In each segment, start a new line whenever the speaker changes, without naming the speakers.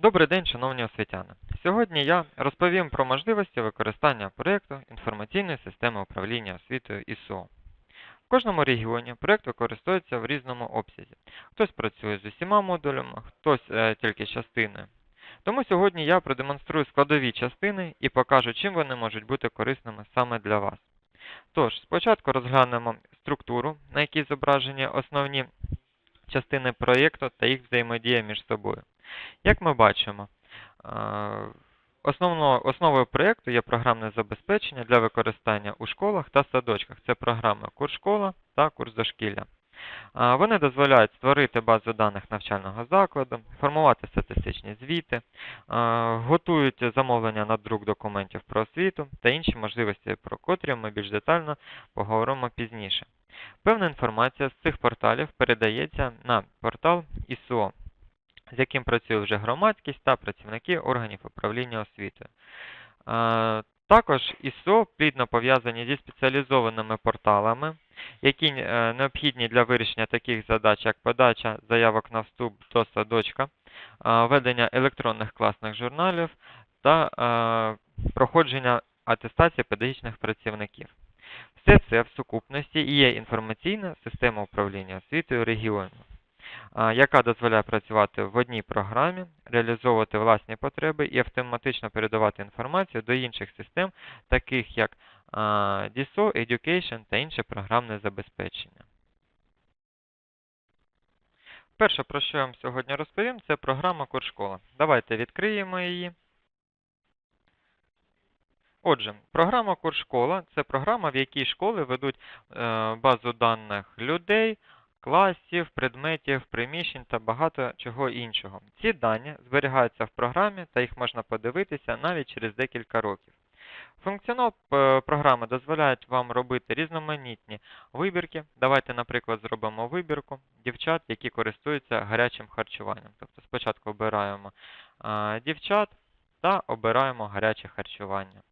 Добрий день, шановні освітяни. Сьогодні я розповім про можливості використання проєкту інформаційної системи управління освітою ІСО. В кожному регіоні проєкт використовується в різному обсязі. Хтось працює з усіма модулями, хтось е, тільки з частиною. Тому сьогодні я продемонструю складові частини і покажу, чим вони можуть бути корисними саме для вас. Тож, спочатку розглянемо структуру, на якій зображені основні частини проєкту та їх взаємодія між собою. Як ми бачимо, е, основно- основою проєкту є програмне забезпечення для використання у школах та садочках. Це програми «Курс-школа» та «Курс дошкілля». Е, Вони дозволяють створити базу даних навчального закладу, формувати статистичні звіти, е, готують замовлення на друк документів про освіту та інші можливості, про котрі ми більш детально поговоримо пізніше. Певна інформація з цих порталів передається на портал ІСО, з яким працює вже громадськість та працівники органів управління освітою. Е, Також ІСО плідно пов'язані зі спеціалізованими порталами, які е, необхідні для вирішення таких задач, як подача заявок на вступ до садочка, е, ведення електронних класних журналів та проходження атестації педагогічних працівників. Все це в сукупності і є інформаційна система управління освітою регіону яка дозволяє працювати в одній програмі, реалізовувати власні потреби і автоматично передавати інформацію до інших систем, таких як а, DISO, Education та інше програмне забезпечення. Перше, про що я вам сьогодні розповім, це програма Куршкола. Давайте відкриємо її. Отже, програма Куршкола – це програма, в якій школи ведуть е, базу даних людей, класів, предметів, приміщень та багато чого іншого. Ці дані зберігаються в програмі та їх можна подивитися навіть через декілька років. Функціонал е, програми дозволяє вам робити різноманітні вибірки. Давайте, наприклад, зробимо вибірку дівчат, які користуються гарячим харчуванням. Тобто спочатку обираємо е, дівчат та обираємо гаряче харчування.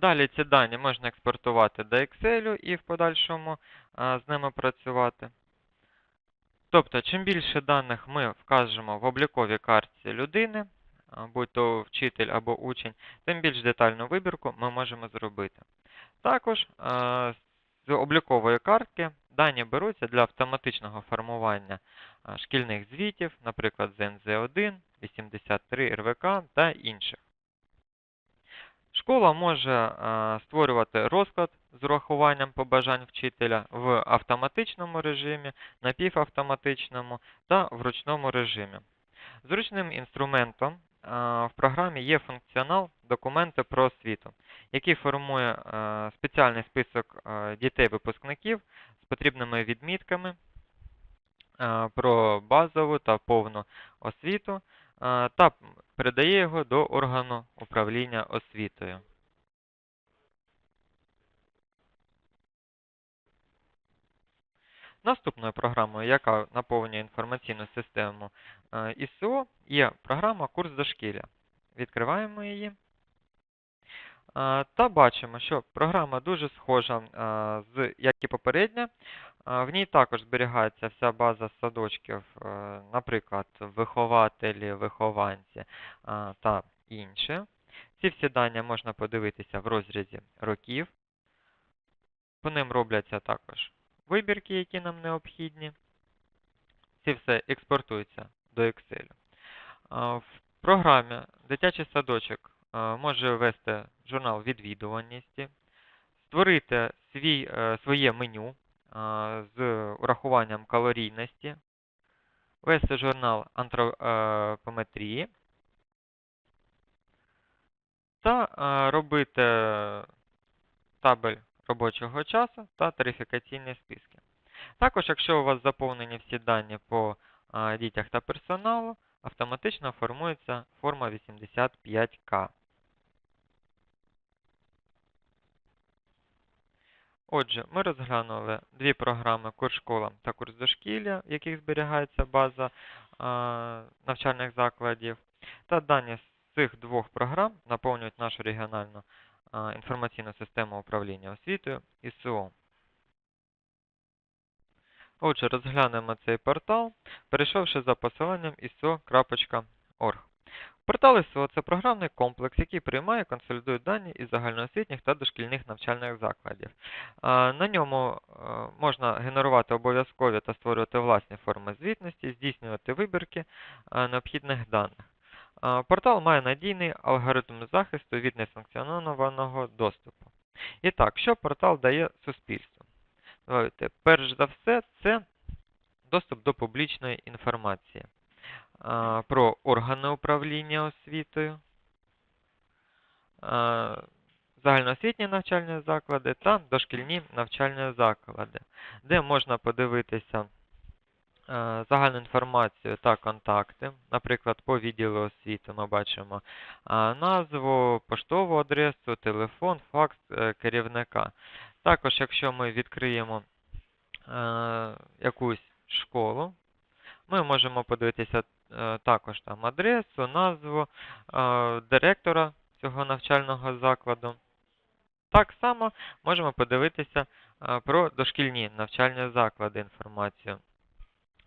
Далі ці дані можна експортувати до Excel і в подальшому з ними працювати. Тобто, чим більше даних ми вкажемо в обліковій картці людини, будь то вчитель або учень, тим більш детальну вибірку ми можемо зробити. Також з облікової картки дані беруться для автоматичного формування шкільних звітів, наприклад, ЗНЗ-1, 83 РВК та інших. Школа може е, створювати розклад з урахуванням побажань вчителя в автоматичному режимі, напівавтоматичному та в ручному режимі. Зручним інструментом е, в програмі є функціонал документи про освіту, який формує е, спеціальний список дітей-випускників з потрібними відмітками про базову та повну освіту та передає його до органу управління освітою. Наступною програмою, яка наповнює інформаційну систему е, ІСО, є програма Курс дошкілля. Відкриваємо її. Е, Та бачимо, що програма дуже схожа, е, як і попередня. В ній також зберігається вся база садочків, е, наприклад, вихователі, вихованці та інші. Ці всі дані можна подивитися в розрізі років. По ним робляться також вибірки, які нам необхідні. Ці все експортується до Excel. В програмі дитячий садочок е, може ввести журнал відвідуваності, створити свій, е, своє меню з урахуванням калорійності, ввести журнал антропометрії та е, робити табель робочого часу та тарифікаційні списки. Також, якщо у вас заповнені всі дані по дітях та персоналу, автоматично формується форма 85К. Отже, ми розглянули дві програми курс школа та курс дошкілля, в яких зберігається база навчальних закладів. Та дані з цих двох програм наповнюють нашу регіональну інформаційну систему управління освітою ІСО. Отже, розглянемо цей портал, перейшовши за посиланням iso.org. Портал ISO – це програмний комплекс, який приймає і консолідує дані із загальноосвітніх та дошкільних навчальних закладів. На ньому е, можна генерувати обов'язкові та створювати власні форми звітності, здійснювати вибірки е, необхідних даних. Портал має надійний алгоритм захисту від несанкціонованого доступу. І так, що портал дає суспільству? Давайте, перш за все, це доступ до публічної інформації про органи управління освітою, загальноосвітні навчальні заклади та дошкільні навчальні заклади, де можна подивитися загальну інформацію та контакти. Наприклад, по відділу освіти ми бачимо назву, поштову адресу, телефон, факс е, керівника. Також, якщо ми відкриємо якусь школу, ми можемо подивитися також там адресу, назву е, директора цього навчального закладу. Так само можемо подивитися е, про дошкільні навчальні заклади інформацію.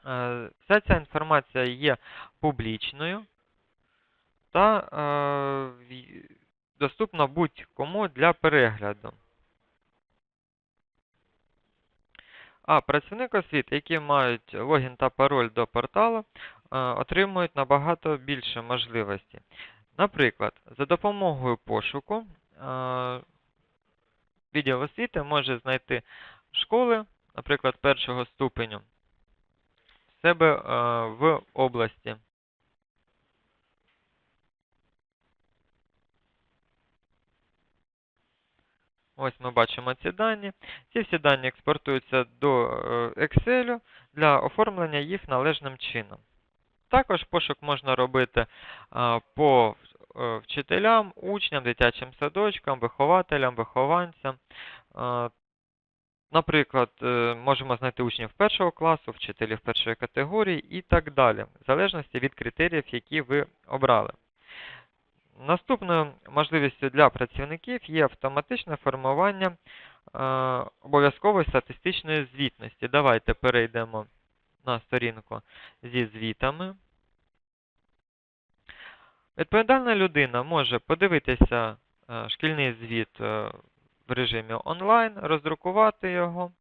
Е, Вся ця інформація є публічною та е, доступна будь-кому для перегляду. А працівник освіти, які мають логін та пароль до порталу, е, отримують набагато більше можливості. Наприклад, за допомогою пошуку е, відділ освіти може знайти школи, наприклад, першого ступеню в себе е, в області. Ось ми бачимо ці дані. Ці всі дані експортуються до е, Excel для оформлення їх належним чином. Також пошук можна робити е, по е, вчителям, учням, дитячим садочкам, вихователям, вихованцям. Наприклад, можемо знайти учнів першого класу, вчителів першої категорії і так далі, в залежності від критеріїв, які ви обрали. Наступною можливістю для працівників є автоматичне формування е, обов'язкової статистичної звітності. Давайте перейдемо на сторінку зі звітами. Відповідальна людина може подивитися е, шкільний звіт е, в режимі онлайн, роздрукувати його.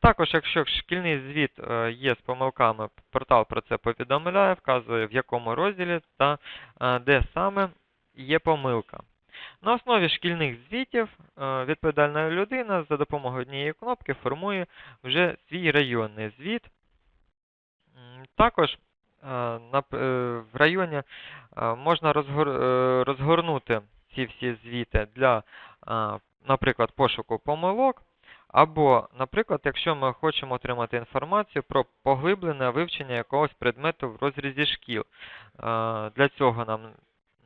Також, якщо шкільний звіт є з помилками, портал про це повідомляє, вказує в якому розділі та де саме є помилка. На основі шкільних звітів е, відповідальна людина за допомогою однієї кнопки формує вже свій районний звіт. Також е, е, в районі можна розгорнути ці всі звіти для, наприклад, пошуку помилок. Або, наприклад, якщо ми хочемо отримати інформацію про поглиблене вивчення якогось предмету в розрізі шкіл. Для цього нам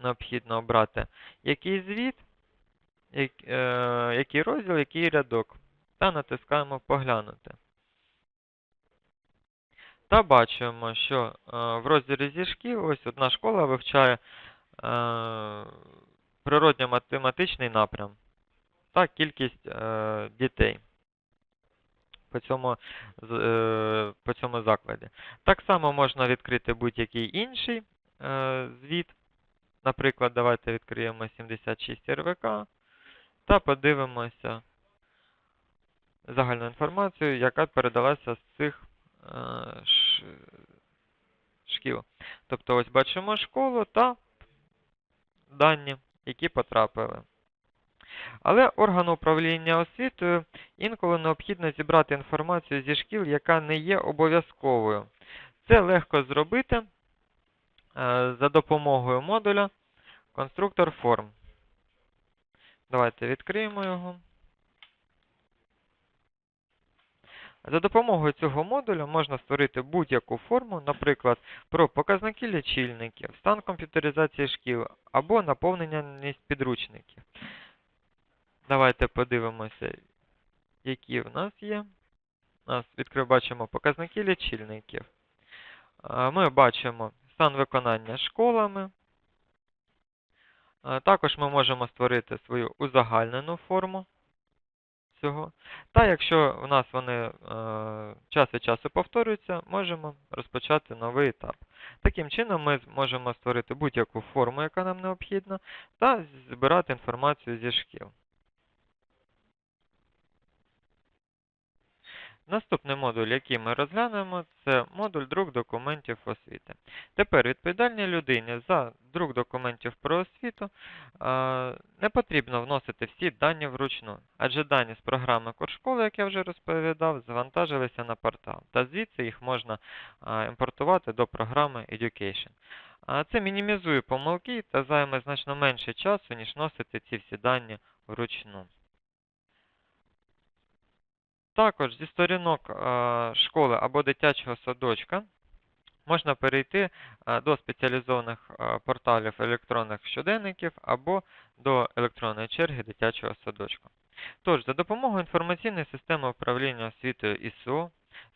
необхідно обрати який звіт, е, який розділ, який рядок. Та натискаємо поглянути. Та бачимо, що е, в розділі зі шкіл ось одна школа вивчає е, природньо-математичний напрям та кількість дітей по цьому, по цьому закладі. Так само можна відкрити будь-який інший звіт. Наприклад, давайте відкриємо 76 РВК та подивимося загальну інформацію, яка передалася з цих е, шкіл. Тобто ось бачимо школу та дані, які потрапили. Але органу управління освітою інколи необхідно зібрати інформацію зі шкіл, яка не є обов'язковою. Це легко зробити за допомогою модуля конструктор форм. Давайте відкриємо його. За допомогою цього модуля можна створити будь-яку форму, наприклад, про показники лічильників, стан комп'ютеризації шкіл або наповненість підручників. Давайте подивимося, які в нас є. У нас відкрив, бачимо показники лічильників. Ми бачимо стан виконання школами. Також ми можемо створити свою узагальнену форму цього. Та якщо в нас вони е, час від часу повторюються, можемо розпочати новий етап. Таким чином ми можемо створити будь-яку форму, яка нам необхідна, та збирати інформацію зі шкіл. Наступний модуль, який ми розглянемо, це модуль друк документів освіти. Тепер відповідальній людині за друк документів про освіту е, не потрібно вносити всі дані вручну, адже дані з програми Куршколи, як я вже розповідав, завантажилися на портал, та звідси їх можна е, імпортувати до програми Education. Це мінімізує помилки та займе значно менше часу, ніж вносити ці всі дані вручну. Також зі сторінок е, школи або дитячого садочка можна перейти е, до спеціалізованих е, порталів електронних щоденників або до електронної черги дитячого садочка. Тож, за допомогою інформаційної системи управління освітою ІСО,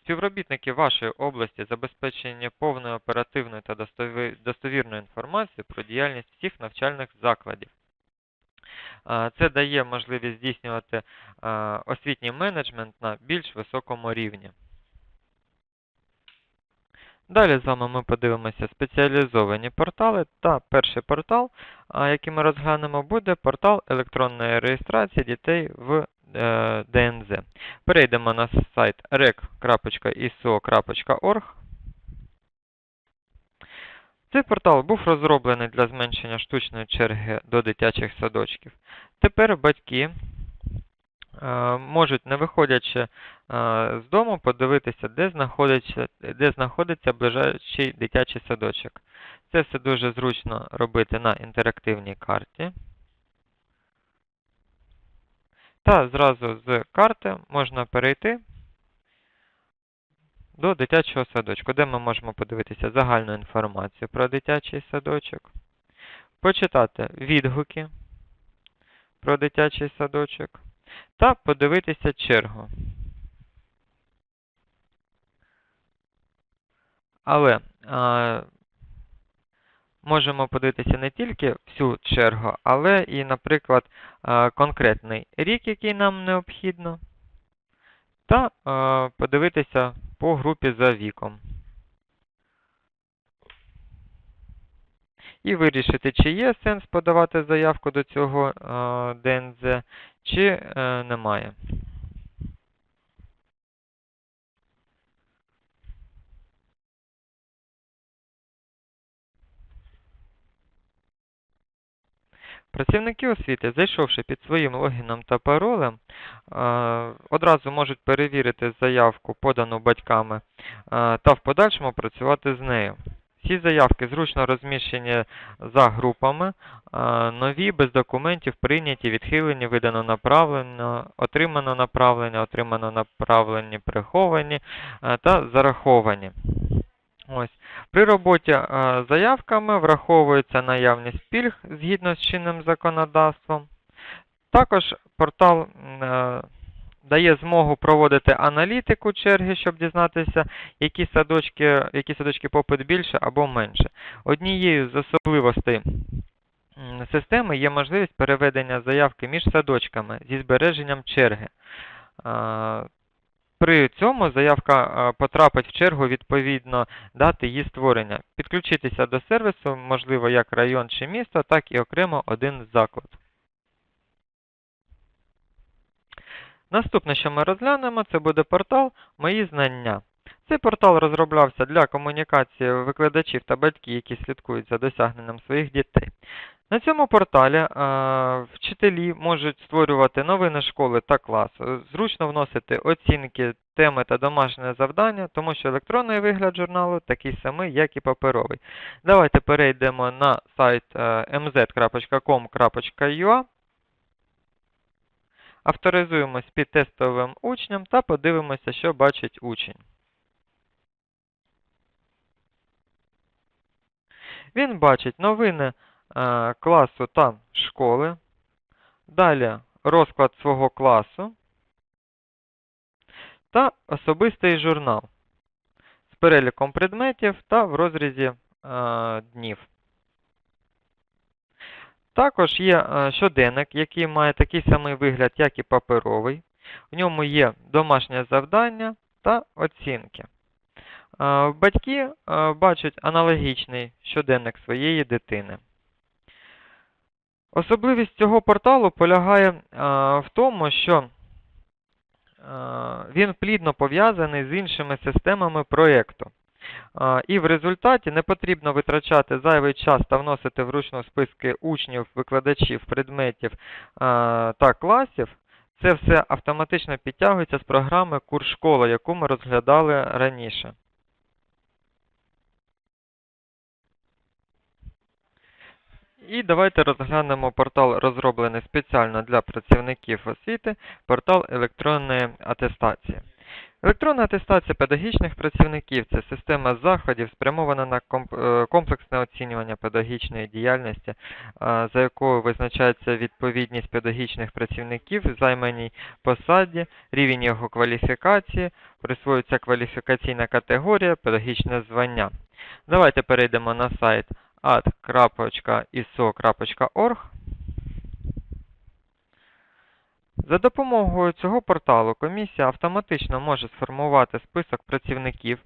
співробітники вашої області забезпечені повною оперативною та достовірною інформацією про діяльність всіх навчальних закладів. Це дає можливість здійснювати освітній менеджмент на більш високому рівні. Далі з вами ми подивимося спеціалізовані портали. Та перший портал, який ми розглянемо, буде портал електронної реєстрації дітей в е, ДНЗ. Перейдемо на сайт rec.iso.org. Цей портал був розроблений для зменшення штучної черги до дитячих садочків. Тепер батьки е, можуть, не виходячи е, з дому, подивитися, де знаходиться, де знаходиться ближайший дитячий садочок. Це все дуже зручно робити на інтерактивній карті. Та зразу з карти можна перейти до дитячого садочку, де ми можемо подивитися загальну інформацію про дитячий садочок, почитати відгуки про дитячий садочок та подивитися чергу. Але а, можемо подивитися не тільки всю чергу, але і, наприклад, а, конкретний рік, який нам необхідно, та а, подивитися по групі за віком. І вирішити, чи є сенс подавати заявку до цього ДНЗ, чи е, немає. Працівники освіти, зайшовши під своїм логіном та паролем, е, одразу можуть перевірити заявку, подану батьками, е, та в подальшому працювати з нею. Всі заявки зручно розміщені за групами, е, нові, без документів, прийняті, відхилені, видано направлено, отримано направлення, отримано направлені, приховані та зараховані. Ось. При роботі заявками враховується наявність пільг згідно з чинним законодавством. Також портал е, дає змогу проводити аналітику черги, щоб дізнатися, які садочки, які садочки попит більше або менше. Однією з особливостей системи є можливість переведення заявки між садочками зі збереженням черги. При цьому заявка е, потрапить в чергу відповідно дати її створення. Підключитися до сервісу можливо як район чи місто, так і окремо один заклад. Наступне, що ми розглянемо, це буде портал Мої знання. Цей портал розроблявся для комунікації викладачів та батьків, які слідкують за досягненням своїх дітей. На цьому порталі е, вчителі можуть створювати новини школи та класу, зручно вносити оцінки, теми та домашнє завдання, тому що електронний вигляд журналу такий самий, як і паперовий. Давайте перейдемо на сайт е, mz.com.ua, авторизуємось під тестовим учнем та подивимося, що бачить учень. Він бачить новини е, класу та школи, далі розклад свого класу та особистий журнал з переліком предметів та в розрізі е, днів. Також є е, щоденник, який має такий самий вигляд, як і паперовий. В ньому є домашнє завдання та оцінки. Батьки бачать аналогічний щоденник своєї дитини. Особливість цього порталу полягає в тому, що він плідно пов'язаний з іншими системами проєкту. І в результаті не потрібно витрачати зайвий час та вносити вручну списки учнів, викладачів, предметів та класів. Це все автоматично підтягується з програми Курс школа, яку ми розглядали раніше. І давайте розглянемо портал, розроблений спеціально для працівників освіти, портал електронної атестації. Електронна атестація педагогічних працівників це система заходів, спрямована на е, комплексне оцінювання педагогічної діяльності, е, за якою визначається відповідність педагогічних працівників займаній посаді, рівень його кваліфікації, присвоюється кваліфікаційна категорія, педагогічне звання. Давайте перейдемо на сайт ad.iso.org. За допомогою цього порталу комісія автоматично може сформувати список працівників,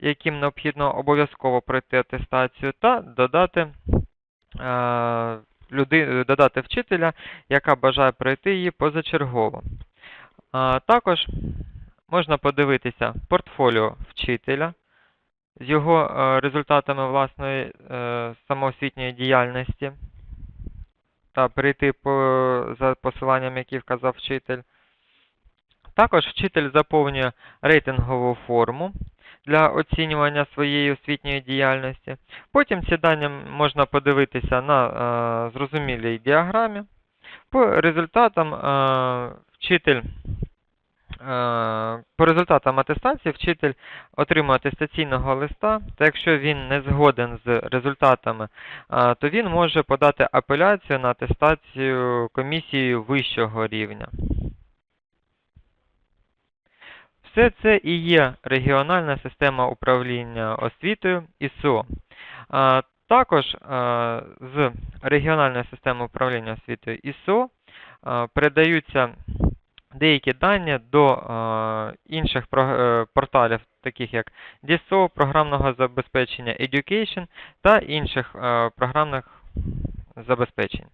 яким необхідно обов'язково пройти атестацію, та додати, люди, додати вчителя, яка бажає пройти її позачергово. Також можна подивитися портфоліо вчителя з його е, результатами власної е, самоосвітньої діяльності та перейти по, за посиланням, які вказав вчитель. Також вчитель заповнює рейтингову форму для оцінювання своєї освітньої діяльності. Потім ці дані можна подивитися на е, зрозумілій діаграмі. По результатам вчитель По результатам атестації вчитель отримує атестаційного листа, та якщо він не згоден з результатами, е, то він може подати апеляцію на атестацію комісією вищого рівня. Все це і є регіональна система управління освітою ІСО. Е, Також е, з регіональної системи управління освітою ІСО е, передаються деякі дані до е, інших е, порталів, таких як DSO, програмного забезпечення Education та інших е, програмних забезпечень.